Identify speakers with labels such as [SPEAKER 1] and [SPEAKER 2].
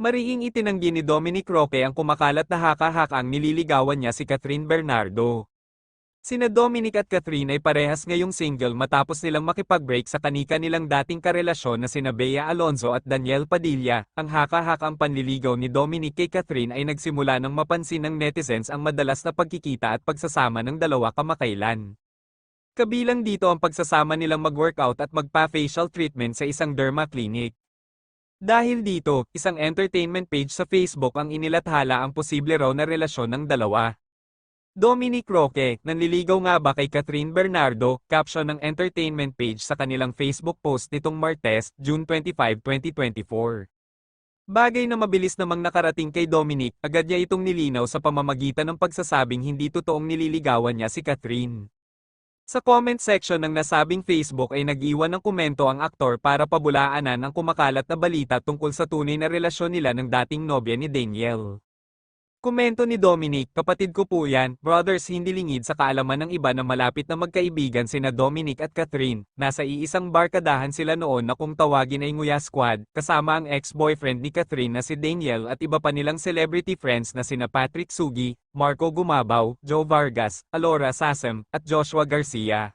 [SPEAKER 1] Mariing itinanggi ni Dominic Roque ang kumakalat na haka-hakang nililigawan niya si Catherine Bernardo. Sina Dominic at Catherine ay parehas ngayong single matapos nilang makipag-break sa kanika nilang dating karelasyon na sina Bea Alonzo at Daniel Padilla. Ang haka-hakang panliligaw ni Dominic kay Catherine ay nagsimula nang mapansin ng netizens ang madalas na pagkikita at pagsasama ng dalawa kamakailan. Kabilang dito ang pagsasama nilang mag-workout at magpa-facial treatment sa isang derma clinic. Dahil dito, isang entertainment page sa Facebook ang inilathala ang posible raw na relasyon ng dalawa. Dominic Roque, nanliligaw nga ba kay Catherine Bernardo, caption ng entertainment page sa kanilang Facebook post nitong Martes, June 25, 2024. Bagay na mabilis namang nakarating kay Dominic, agad niya itong nilinaw sa pamamagitan ng pagsasabing hindi totoong nililigawan niya si Catherine. Sa comment section ng nasabing Facebook ay nag-iwan ng komento ang aktor para pabulaanan ang kumakalat na balita tungkol sa tunay na relasyon nila ng dating nobya ni Daniel. Komento ni Dominic, kapatid ko po yan, brothers hindi lingid sa kaalaman ng iba na malapit na magkaibigan sina Dominic at Catherine, nasa iisang barkadahan sila noon na kung tawagin ay Nguya Squad, kasama ang ex-boyfriend ni Catherine na si Daniel at iba pa nilang celebrity friends na sina Patrick Sugi, Marco Gumabaw, Joe Vargas, Alora Sasem, at Joshua Garcia.